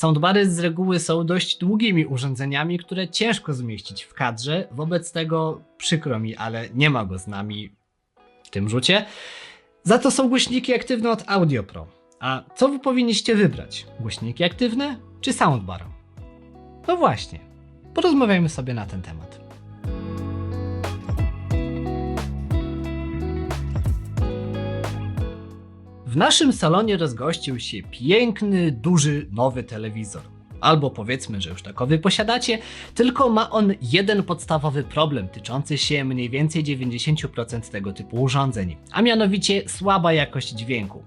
Soundbary z reguły są dość długimi urządzeniami, które ciężko zmieścić w kadrze, wobec tego przykro mi, ale nie ma go z nami w tym rzucie. Za to są głośniki aktywne od Audio Pro. A co wy powinniście wybrać? Głośniki aktywne czy soundbar? No właśnie, porozmawiajmy sobie na ten temat. W naszym salonie rozgościł się piękny, duży, nowy telewizor. Albo powiedzmy, że już takowy posiadacie, tylko ma on jeden podstawowy problem tyczący się mniej więcej 90% tego typu urządzeń, a mianowicie słaba jakość dźwięku.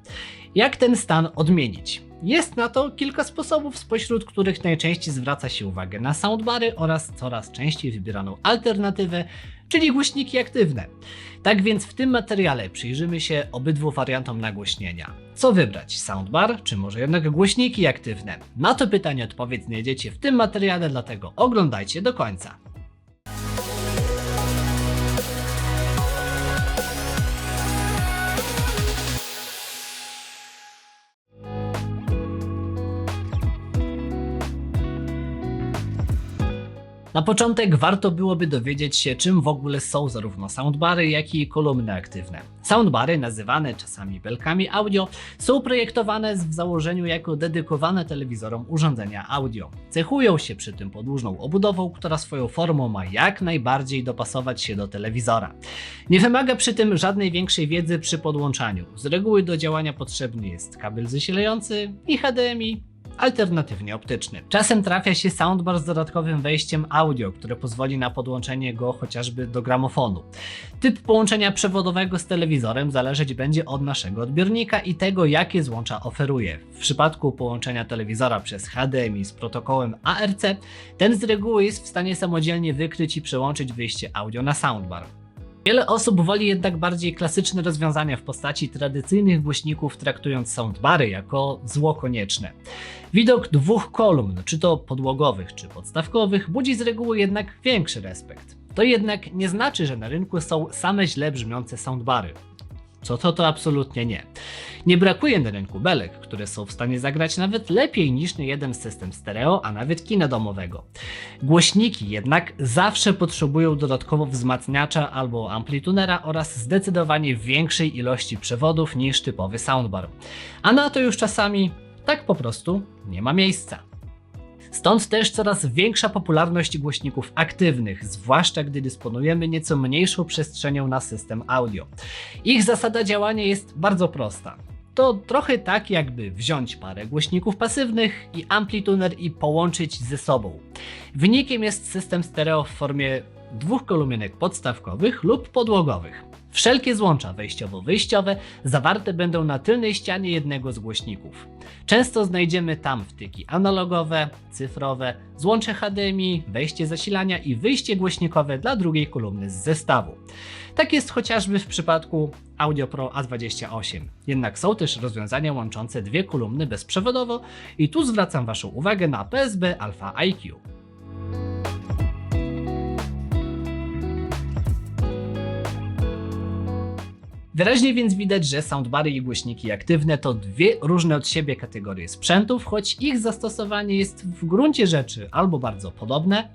Jak ten stan odmienić? Jest na to kilka sposobów, spośród których najczęściej zwraca się uwagę na soundbary oraz coraz częściej wybieraną alternatywę, czyli głośniki aktywne. Tak więc w tym materiale przyjrzymy się obydwu wariantom nagłośnienia. Co wybrać? Soundbar, czy może jednak głośniki aktywne? Na to pytanie odpowiedź znajdziecie w tym materiale, dlatego oglądajcie do końca. Na początek warto byłoby dowiedzieć się, czym w ogóle są zarówno soundbary, jak i kolumny aktywne. Soundbary, nazywane czasami belkami audio, są projektowane w założeniu jako dedykowane telewizorom urządzenia audio. Cechują się przy tym podłużną obudową, która swoją formą ma jak najbardziej dopasować się do telewizora. Nie wymaga przy tym żadnej większej wiedzy przy podłączaniu. Z reguły do działania potrzebny jest kabel zasilający i HDMI, alternatywnie optyczny. Czasem trafia się soundbar z dodatkowym wejściem audio, które pozwoli na podłączenie go chociażby do gramofonu. Typ połączenia przewodowego z telewizorem zależeć będzie od naszego odbiornika i tego, jakie złącza oferuje. W przypadku połączenia telewizora przez HDMI z protokołem ARC, ten z reguły jest w stanie samodzielnie wykryć i przełączyć wyjście audio na soundbar. Wiele osób woli jednak bardziej klasyczne rozwiązania w postaci tradycyjnych głośników, traktując soundbary jako zło konieczne. Widok dwóch kolumn, czy to podłogowych, czy podstawkowych, budzi z reguły jednak większy respekt. To jednak nie znaczy, że na rynku są same źle brzmiące soundbary. Co to, to absolutnie nie. Nie brakuje na rynku belek, które są w stanie zagrać nawet lepiej niż jeden system stereo, a nawet kina domowego. Głośniki jednak zawsze potrzebują dodatkowo wzmacniacza albo amplitunera oraz zdecydowanie większej ilości przewodów niż typowy soundbar. A na to już czasami tak po prostu nie ma miejsca. Stąd też coraz większa popularność głośników aktywnych, zwłaszcza gdy dysponujemy nieco mniejszą przestrzenią na system audio. Ich zasada działania jest bardzo prosta. To trochę tak, jakby wziąć parę głośników pasywnych i amplituner i połączyć ze sobą. Wynikiem jest system stereo w formie dwóch kolumienek podstawkowych lub podłogowych. Wszelkie złącza wejściowo-wyjściowe zawarte będą na tylnej ścianie jednego z głośników. Często znajdziemy tam wtyki analogowe, cyfrowe, złącze HDMI, wejście zasilania i wyjście głośnikowe dla drugiej kolumny z zestawu. Tak jest chociażby w przypadku Audio Pro A28. Jednak są też rozwiązania łączące dwie kolumny bezprzewodowo i tu zwracam Waszą uwagę na PSB Alpha IQ. Wyraźnie więc widać, że soundbary i głośniki aktywne to dwie różne od siebie kategorie sprzętów, choć ich zastosowanie jest w gruncie rzeczy albo bardzo podobne,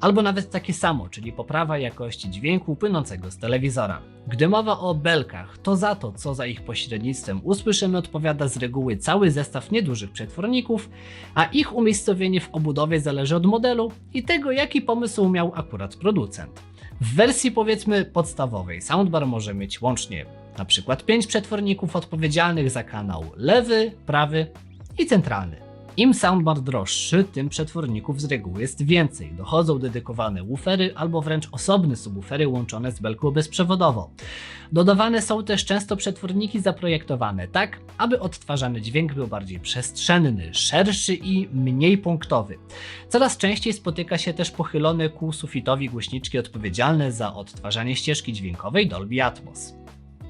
albo nawet takie samo, czyli poprawa jakości dźwięku płynącego z telewizora. Gdy mowa o belkach, to za to, co za ich pośrednictwem usłyszymy, odpowiada z reguły cały zestaw niedużych przetworników, a ich umiejscowienie w obudowie zależy od modelu i tego, jaki pomysł miał akurat producent. W wersji powiedzmy podstawowej soundbar może mieć łącznie na przykład 5 przetworników odpowiedzialnych za kanał lewy, prawy i centralny. Im soundbar droższy, tym przetworników z reguły jest więcej. Dochodzą dedykowane woofery albo wręcz osobne subwoofery łączone z belką bezprzewodowo. Dodawane są też często przetworniki zaprojektowane tak, aby odtwarzany dźwięk był bardziej przestrzenny, szerszy i mniej punktowy. Coraz częściej spotyka się też pochylone ku sufitowi głośniczki odpowiedzialne za odtwarzanie ścieżki dźwiękowej Dolby Atmos.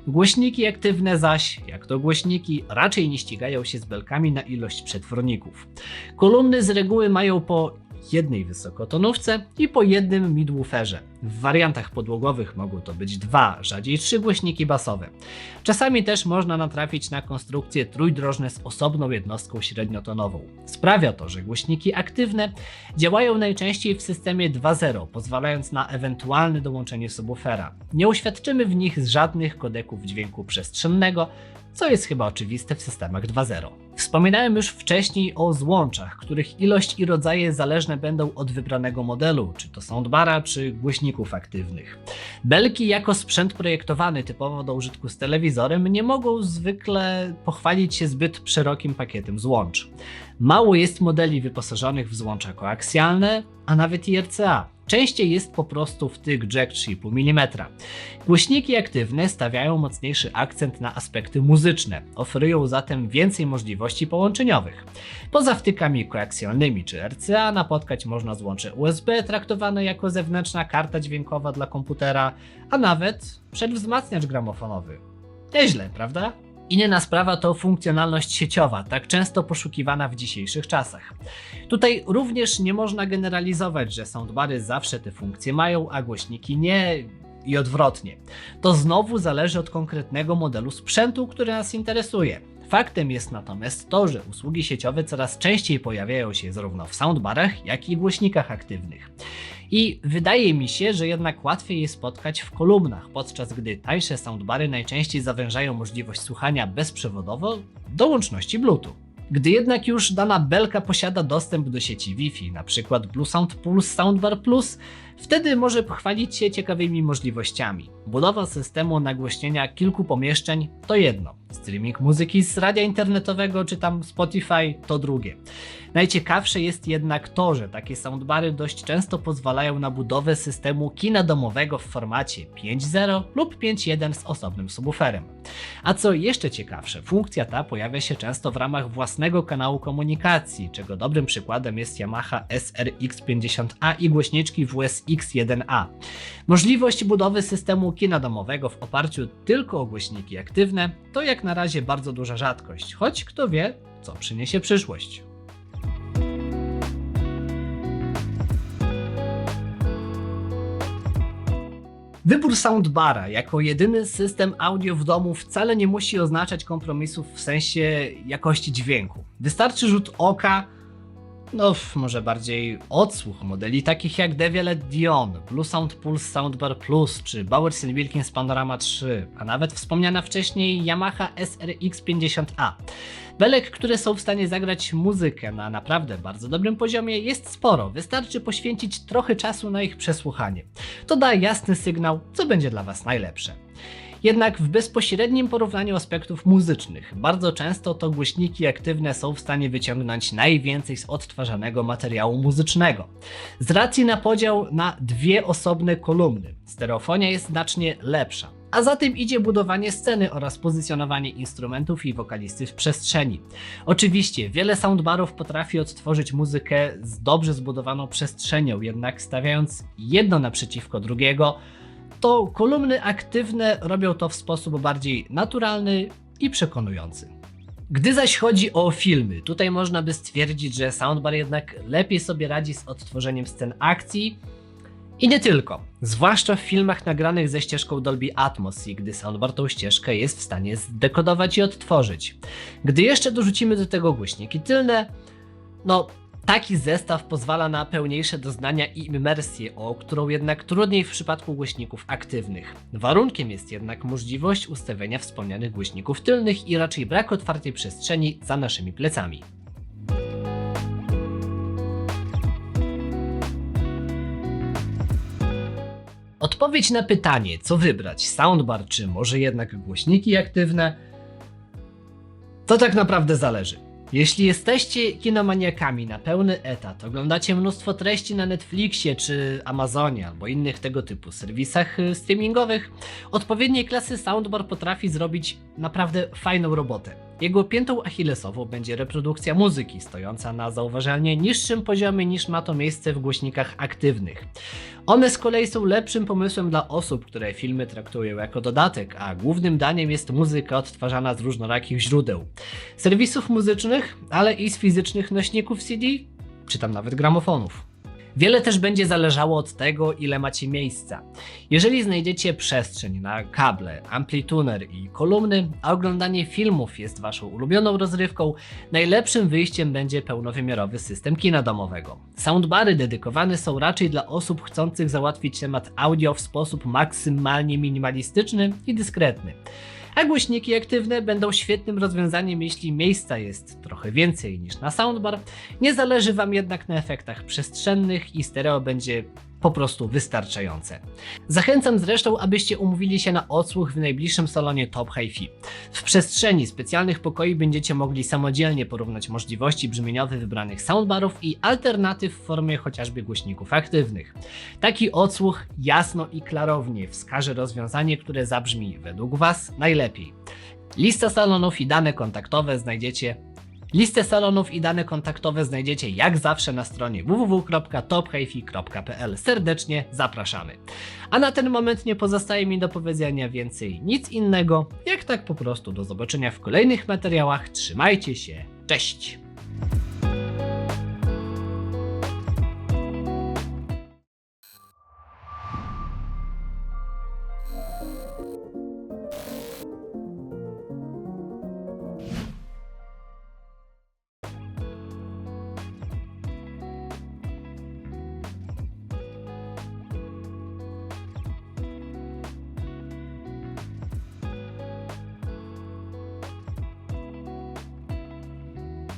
Głośniki aktywne zaś, jak to głośniki, raczej nie ścigają się z belkami na ilość przetworników. Kolumny z reguły mają po jednej wysokotonówce i po jednym midwooferze. W wariantach podłogowych mogą to być dwa, rzadziej trzy głośniki basowe. Czasami też można natrafić na konstrukcje trójdrożne z osobną jednostką średniotonową. Sprawia to, że głośniki aktywne działają najczęściej w systemie 2.0, pozwalając na ewentualne dołączenie subwoofera. Nie uświadczymy w nich żadnych kodeków dźwięku przestrzennego, co jest chyba oczywiste w systemach 2.0. Wspominałem już wcześniej o złączach, których ilość i rodzaje zależne będą od wybranego modelu, czy to soundbara, czy głośników aktywnych. Belki jako sprzęt projektowany typowo do użytku z telewizorem nie mogą zwykle pochwalić się zbyt szerokim pakietem złącz. Mało jest modeli wyposażonych w złącza koaksjalne, a nawet i RCA. Częściej jest po prostu wtyk jack 3,5 mm. Głośniki aktywne stawiają mocniejszy akcent na aspekty muzyczne, oferują zatem więcej możliwości połączeniowych. Poza wtykami koaksjalnymi czy RCA napotkać można złącze USB traktowane jako zewnętrzna karta dźwiękowa dla komputera, a nawet przedwzmacniacz gramofonowy. Nieźle, prawda? Inna sprawa to funkcjonalność sieciowa, tak często poszukiwana w dzisiejszych czasach. Tutaj również nie można generalizować, że soundbary zawsze te funkcje mają, a głośniki nie i odwrotnie. To znowu zależy od konkretnego modelu sprzętu, który nas interesuje. Faktem jest natomiast to, że usługi sieciowe coraz częściej pojawiają się zarówno w soundbarach, jak i głośnikach aktywnych. I wydaje mi się, że jednak łatwiej je spotkać w kolumnach, podczas gdy tańsze soundbary najczęściej zawężają możliwość słuchania bezprzewodowo do łączności Bluetooth. Gdy jednak już dana belka posiada dostęp do sieci Wi-Fi, np. Bluesound Pulse Soundbar Plus, wtedy może pochwalić się ciekawymi możliwościami. Budowa systemu nagłośnienia kilku pomieszczeń to jedno, streaming muzyki z radia internetowego czy tam Spotify to drugie. Najciekawsze jest jednak to, że takie soundbary dość często pozwalają na budowę systemu kina domowego w formacie 5.0 lub 5.1 z osobnym subwooferem. A co jeszcze ciekawsze, funkcja ta pojawia się często w ramach własnego kanału komunikacji, czego dobrym przykładem jest Yamaha SRX50A i głośniczki WSX1A. Możliwość budowy systemu kina domowego w oparciu tylko o głośniki aktywne to jak na razie bardzo duża rzadkość, choć kto wie, co przyniesie przyszłość. Wybór soundbara jako jedyny system audio w domu wcale nie musi oznaczać kompromisów w sensie jakości dźwięku. Wystarczy rzut oka, no może bardziej odsłuch modeli takich jak Devialet Dion, Blue Sound Pulse Soundbar Plus czy Bowers Wilkins Panorama 3, a nawet wspomniana wcześniej Yamaha SRX50A. Belek, które są w stanie zagrać muzykę na naprawdę bardzo dobrym poziomie jest sporo, wystarczy poświęcić trochę czasu na ich przesłuchanie. To da jasny sygnał, co będzie dla Was najlepsze. Jednak w bezpośrednim porównaniu aspektów muzycznych, bardzo często to głośniki aktywne są w stanie wyciągnąć najwięcej z odtwarzanego materiału muzycznego. Z racji na podział na dwie osobne kolumny, stereofonia jest znacznie lepsza. A za tym idzie budowanie sceny oraz pozycjonowanie instrumentów i wokalisty w przestrzeni. Oczywiście, wiele soundbarów potrafi odtworzyć muzykę z dobrze zbudowaną przestrzenią, jednak stawiając jedno naprzeciwko drugiego, to kolumny aktywne robią to w sposób bardziej naturalny i przekonujący. Gdy zaś chodzi o filmy, tutaj można by stwierdzić, że soundbar jednak lepiej sobie radzi z odtworzeniem scen akcji i nie tylko. Zwłaszcza w filmach nagranych ze ścieżką Dolby Atmos i gdy soundbar tą ścieżkę jest w stanie zdekodować i odtworzyć. Gdy jeszcze dorzucimy do tego głośniki tylne, no Taki zestaw pozwala na pełniejsze doznania i imersję, o którą jednak trudniej w przypadku głośników aktywnych. Warunkiem jest jednak możliwość ustawienia wspomnianych głośników tylnych i raczej brak otwartej przestrzeni za naszymi plecami. Odpowiedź na pytanie, co wybrać, soundbar czy może jednak głośniki aktywne, to tak naprawdę zależy. Jeśli jesteście kinomaniakami na pełny etat, oglądacie mnóstwo treści na Netflixie czy Amazonie albo innych tego typu serwisach y, streamingowych, odpowiedniej klasy soundbar potrafi zrobić naprawdę fajną robotę. Jego piętą achillesową będzie reprodukcja muzyki, stojąca na zauważalnie niższym poziomie niż ma to miejsce w głośnikach aktywnych. One z kolei są lepszym pomysłem dla osób, które filmy traktują jako dodatek, a głównym daniem jest muzyka odtwarzana z różnorakich źródeł. Serwisów muzycznych, ale i z fizycznych nośników CD, czy tam nawet gramofonów. Wiele też będzie zależało od tego, ile macie miejsca. Jeżeli znajdziecie przestrzeń na kable, amplituner i kolumny, a oglądanie filmów jest waszą ulubioną rozrywką, najlepszym wyjściem będzie pełnowymiarowy system kina domowego. Soundbary dedykowane są raczej dla osób chcących załatwić temat audio w sposób maksymalnie minimalistyczny i dyskretny. A głośniki aktywne będą świetnym rozwiązaniem, jeśli miejsca jest trochę więcej niż na soundbar. Nie zależy Wam jednak na efektach przestrzennych i stereo będzie po prostu wystarczające. Zachęcam zresztą, abyście umówili się na odsłuch w najbliższym salonie Top Hi-Fi. W przestrzeni specjalnych pokoi będziecie mogli samodzielnie porównać możliwości brzmieniowe wybranych soundbarów i alternatyw w formie chociażby głośników aktywnych. Taki odsłuch jasno i klarownie wskaże rozwiązanie, które zabrzmi według Was najlepiej. Lista salonów i dane kontaktowe znajdziecie Listę salonów i dane kontaktowe znajdziecie jak zawsze na stronie www.tophifi.pl. Serdecznie zapraszamy. A na ten moment nie pozostaje mi do powiedzenia więcej nic innego, jak tak po prostu do zobaczenia w kolejnych materiałach. Trzymajcie się, cześć!